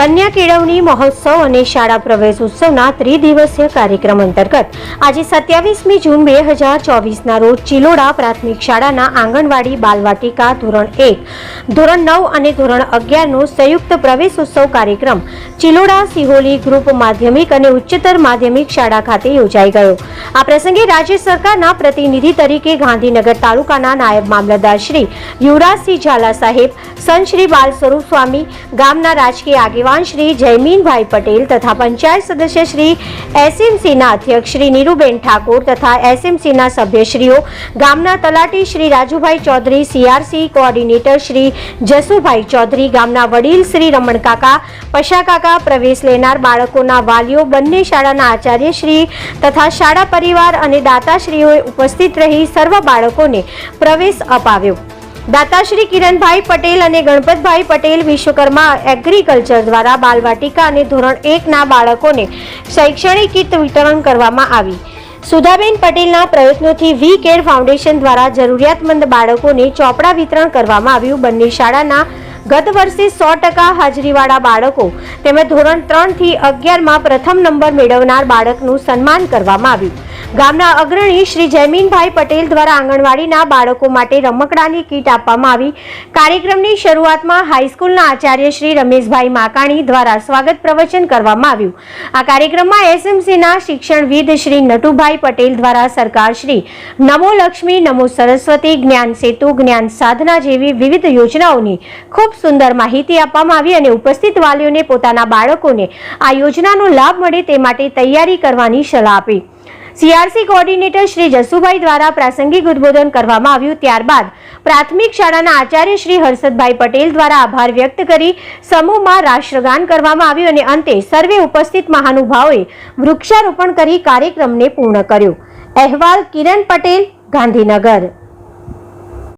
કન્યા કેળવણી મહોત્સવ અને શાળા પ્રવેશ ઉત્સવના ત્રિદિવસીય કાર્યક્રમ અંતર્ગત આજે સત્યાવીસમી જૂન બે હજાર ચોવીસના રોજ ચિલોડા પ્રાથમિક શાળાના આંગણવાડી બાલવાટિકા ધોરણ એક, ધોરણ નવ અને ધોરણ અગિયારનો સંયુક્ત પ્રવેશ ઉત્સવ કાર્યક્રમ ચિલોડા સિહોલી ગ્રુપ માધ્યમિક અને ઉચ્ચતર માધ્યમિક શાળા ખાતે યોજાઈ ગયો. આ પ્રસંગે રાજ્ય સરકારના પ્રતિનિધિ તરીકે ગાંધીનગર તાલુકાના નાયબ મામલતદાર શ્રી યુવરાજસિંહ ઝાલા સાહેબ, સંત શ્રી બાલ સ્વરૂપ સ્વામી, ગામના રાજકીય આગેવાન શ્રી જયમીનભાઈ પટેલ તથા પંચાયત સદસ્ય શ્રી એસએમસીના અધ્યક્ષ શ્રી નીરુબેન ઠાકોર તથા એસએમસીના સભ્યશ્રીઓ, ગામના તલાટી શ્રી રાજુભાઈ ચૌધરી, સીઆરસી કોઓર્ડિનેટર શ્રી જસુભાઈ ચૌધરી, ગામના વડીલ શ્રી રમણ કાકા, પશા પ્રવેશ લેનાર બાળકોના વાલીઓ, બંને શાળાના આચાર્ય શ્રી તથા શાળા પરિવાર અને દાતાશ્રીઓએ ઉપસ્થિત રહી સર્વ બાળકોને પ્રવેશ અપાવ્યો. દાતાશ્રી કિરણભાઈ પટેલ અને ગણપતભાઈ પટેલ વિશ્વકર્મા એગ્રીકલ્ચર દ્વારા બાલવાટિકા અને ધોરણ એકના બાળકોને શૈક્ષણિક કીટ વિતરણ કરવામાં આવી. સુધાબેન પટેલના પ્રયત્નોથી વી કેર ફાઉન્ડેશન દ્વારા જરૂરિયાતમંદ બાળકોને ચોપડા વિતરણ કરવામાં આવ્યું. બંને શાળાના ગત વર્ષે સો ટકા હાજરીવાળા બાળકો તેમજ ધોરણ ત્રણથી અગિયારમાં પ્રથમ નંબર મેળવનાર બાળકનું સન્માન કરવામાં આવ્યું. ગામના અગ્રણી શ્રી જયમીનભાઈ પટેલ દ્વારા આંગણવાડીના બાળકો માટે રમકડાની કીટ આપવામાં આવી. કાર્યક્રમની શરૂઆતમાં હાઈસ્કૂલના આચાર્ય શ્રી રમેશભાઈ માકાણી દ્વારા સ્વાગત પ્રવચન કરવામાં આવ્યું. આ કાર્યક્રમમાં એસએમસીના શિક્ષણવિદ શ્રી નટુભાઈ પટેલ દ્વારા સરકાર શ્રી નમો લક્ષ્મી, નમો સરસ્વતી, જ્ઞાન સેતુ, જ્ઞાન સાધના જેવી વિવિધ યોજનાઓની ખૂબ સુંદર માહિતી આપવામાં આવી અને ઉપસ્થિત વાલીઓને પોતાના બાળકોને આ યોજનાનો લાભ મળે તે માટે તૈયારી કરવાની સલાહ આપી. સીઆરસી કોઓર્ડિનેટર શ્રી જસુભાઈ દ્વારા પ્રાસંગિક ઉદ્બોધન કરવામાં આવ્યું ત્યારબાદ પ્રાથમિક શાળાના આચાર્ય શ્રી હર્ષદભાઈ પટેલ દ્વારા આભાર વ્યક્ત કરી સમૂહમાં રાષ્ટ્રગાન કરવામાં આવ્યું અને અંતે સર્વે ઉપસ્થિત મહાનુભાવોએ વૃક્ષારોપણ કરી કાર્યક્રમને પૂર્ણ કર્યો. અહેવાલ કિરણ પટેલ, ગાંધીનગર.